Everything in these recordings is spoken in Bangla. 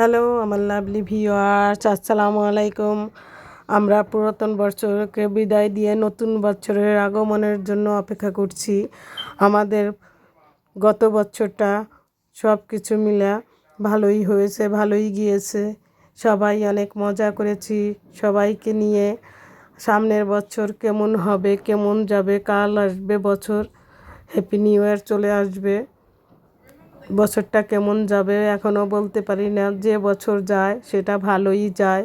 হ্যালো আমার লাভলি ভিওয়ার্স আসসালামু আলাইকুম। আমরা পুরাতন বছরকে বিদায় দিয়ে নতুন বছরের আগমনের জন্য অপেক্ষা করছি। আমাদের গত বছরটা সব কিছু মিলা ভালোই হয়েছে, ভালোই গিয়েছে। সবাই অনেক মজা করেছি। সবাইকে নিয়ে সামনের বছর কেমন হবে, কেমন যাবে, কাল আসবে বছর। হ্যাপি নিউ ইয়ার চলে আসবে। বছরটা কেমন যাবে এখনও বলতে পারি না। যে বছর যায়, সেটা ভালোই যায়।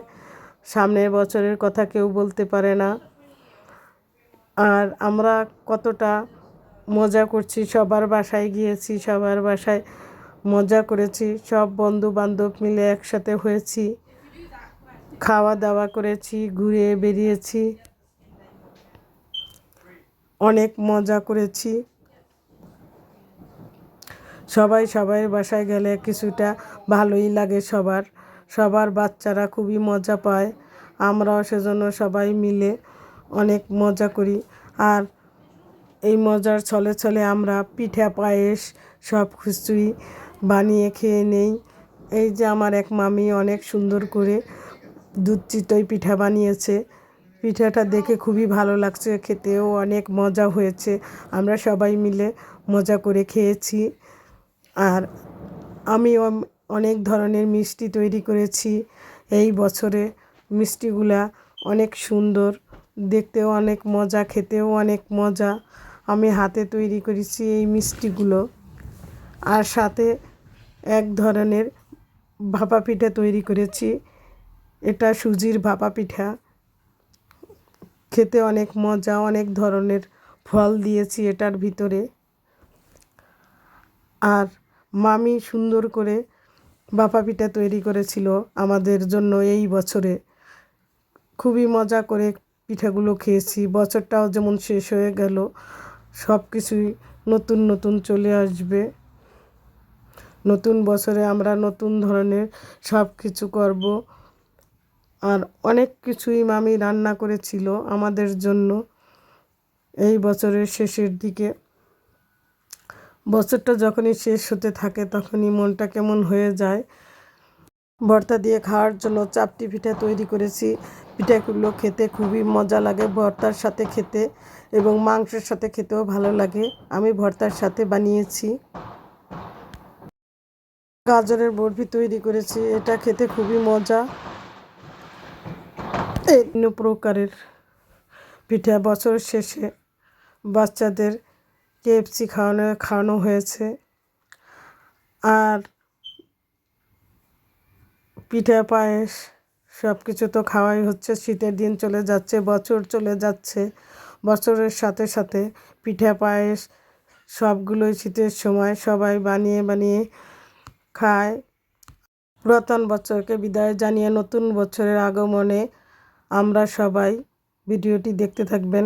সামনের বছরের কথা কেউ বলতে পারে না। আর আমরা কতটা মজা করছি, সবার বাসায় গিয়েছি, সবার বাসায় মজা করেছি, সব বন্ধু বান্ধব মিলে একসাথে হয়েছি খাওয়া দাওয়া করেছি, ঘুরে বেরিয়েছি, অনেক মজা করেছি। সবাই সবাই বাসায় গেলে কিছুটা ভালোই লাগে সবার। সবার বাচ্চারা খুবই মজা পায়। আমরাও সেজন্য সবাই মিলে অনেক মজা করি। আর এই মজার ছলে ছলে আমরা পিঠা, পায়েস সব কিছুই বানিয়ে খেয়ে নেই। এই যে আমার এক মামি অনেক সুন্দর করে দুধ চিতই পিঠা বানিয়েছে। পিঠাটা দেখে খুবই ভালো লাগছে, খেতেও অনেক মজা হয়েছে। আমরা সবাই মিলে মজা করে খেয়েছি। আর আমি অনেক ধরনের মিষ্টি তৈরি করেছি। এই বছরে মিষ্টিগুলা অনেক সুন্দর, দেখতেও অনেক মজা, খেতেও অনেক মজা। আমি হাতে তৈরি করেছি এই মিষ্টিগুলো। আর সাথে এক ধরনের ভাপা পিঠা তৈরি করেছি। এটা সুজির ভাপা পিঠা। খেতে অনেক মজা, অনেক ধরনের ফল দিয়েছি এটার ভিতরে। আর মামি সুন্দর করে বাপা পিঠা তৈরি করেছিল আমাদের জন্য এই বছরে। খুবই মজা করে পিঠাগুলো খেয়েছি। বছরটাও যেমন শেষ হয়ে গেল সব কিছুই নতুন নতুন চলে আসবে। নতুন বছরে আমরা নতুন ধরনের সব কিছু করব। আর অনেক কিছুই মামি রান্না করেছিল আমাদের জন্য। এই বছরের শেষের দিকে বছরটা যখনই শেষ হতে থাকে তখনই মনটা কেমন হয়ে যায়। ভর্তা দিয়ে খাওয়ার জন্য চাপটি পিঠা তৈরি করেছি। পিঠাগুলো খেতে খুবই মজা লাগে, ভর্তার সাথে খেতে এবং মাংসের সাথে খেতেও ভালো লাগে। আমি ভর্তার সাথে বানিয়েছি। গাজরের বরফি তৈরি করেছি, এটা খেতে খুবই মজা। এই প্রকারের পিঠা বছর শেষে বাচ্চাদের কেএফসি খাওয়ানো খাওয়ানো হয়েছে। আর পিঠা, পায়েস সব কিছু তো খাওয়াই হচ্ছে। শীতের দিন চলে যাচ্ছে, বছর চলে যাচ্ছে। বছরের সাথে সাথে পিঠা, পায়েস সবগুলোই শীতের সময় সবাই বানিয়ে বানিয়ে খায়। পুরাতন বছরকে বিদায় জানিয়ে নতুন বছরের আগমনে আমরা সবাই ভিডিওটি দেখতে থাকবেন।